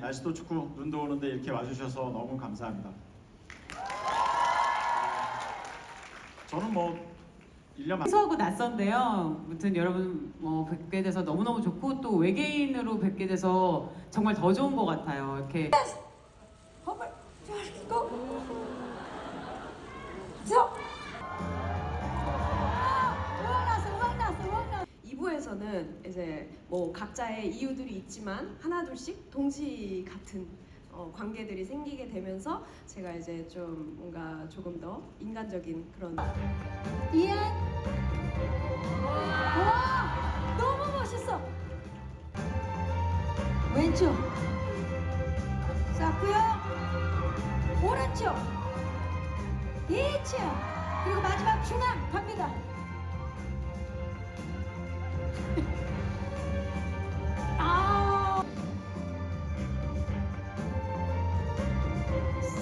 날씨도 춥고 눈도 오는데 이렇게 와주셔서 너무 감사합니다. 저는 뭐 1년 만 생소하고 낯선데요. 아무튼 여러분 뭐 뵙게 돼서 너무너무 좋고 또 외계인으로 뵙게 돼서 정말 더 좋은 것 같아요. 이렇게 허 2부에서는 이제 뭐 각자의 이유들이 있지만 하나둘씩 동지 같은 어, 관계들이 생기게 되면서 제가 이제 좀 뭔가 조금 더 인간적인 그런 이안 와 너무 멋있어! 왼쪽. 쌓고요. 오른쪽. 이치 그리고 마지막 중앙 갑니다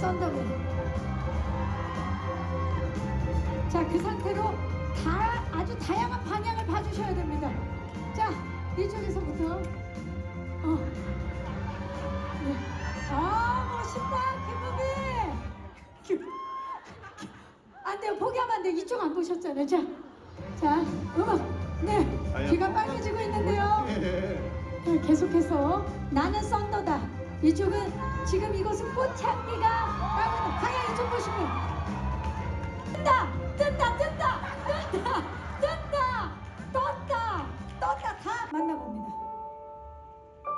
썬더맨 자, 그 상태로 다 아주 다양한 방향을 봐주셔야 됩니다. 자, 이쪽에서부터. 어. 네. 아, 멋있다, 김우빈. 안 돼요, 포기하면 안 돼요. 이쪽 안 보셨잖아요. 자, 자, 음악. 네, 귀가 빨개지고 있는데요. 네, 계속해서 나는 썬더다. 이쪽은 지금 이곳은 꽃향기가 만나봅니다.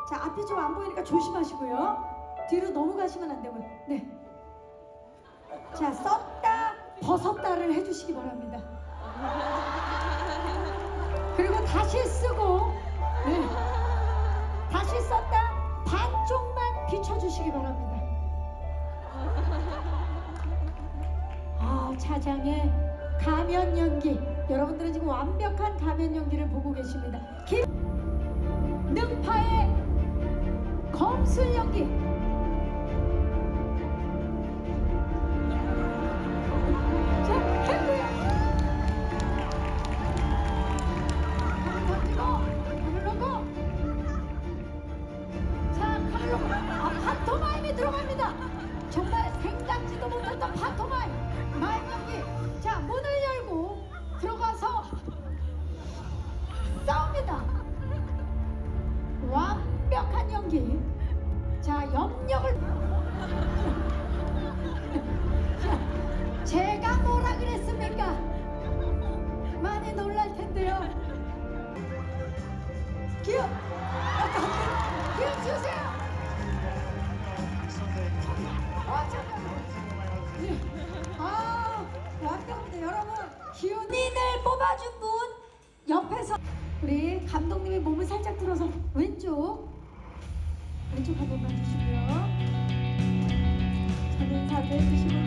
자, 앞이 좀 안 보이니까 조심하시고요. 뒤로 넘어가시면 안 되고요. 네. 자, 썼다, 벗었다를 해주시기 바랍니다. 그리고 다시 쓰고, 네. 다시 썼다, 반쪽만 비춰주시기 바랍니다. 아, 차장의 가면 연기. 여러분들은 지금 완벽한 가면 연기를 보고 계십니다. 김 능파의 검술 연기. 아, 판토마임이 들어갑니다. 정말 생각지도 못했던 판토마임. 마임 연기. 자, 염력을. 자, 제가 뭐라 그랬습니까? 많이 놀랄 텐데요. 기억! 기억 주세요! 아, 잠깐만. 네. 아, 완벽합니다. 여러분, 기운인을 뽑아준 분 옆에서 우리 감독님이 몸을 살짝 들어서 왼쪽 왼쪽 한 번만 주시고요. 전 인사도 해주시고 네.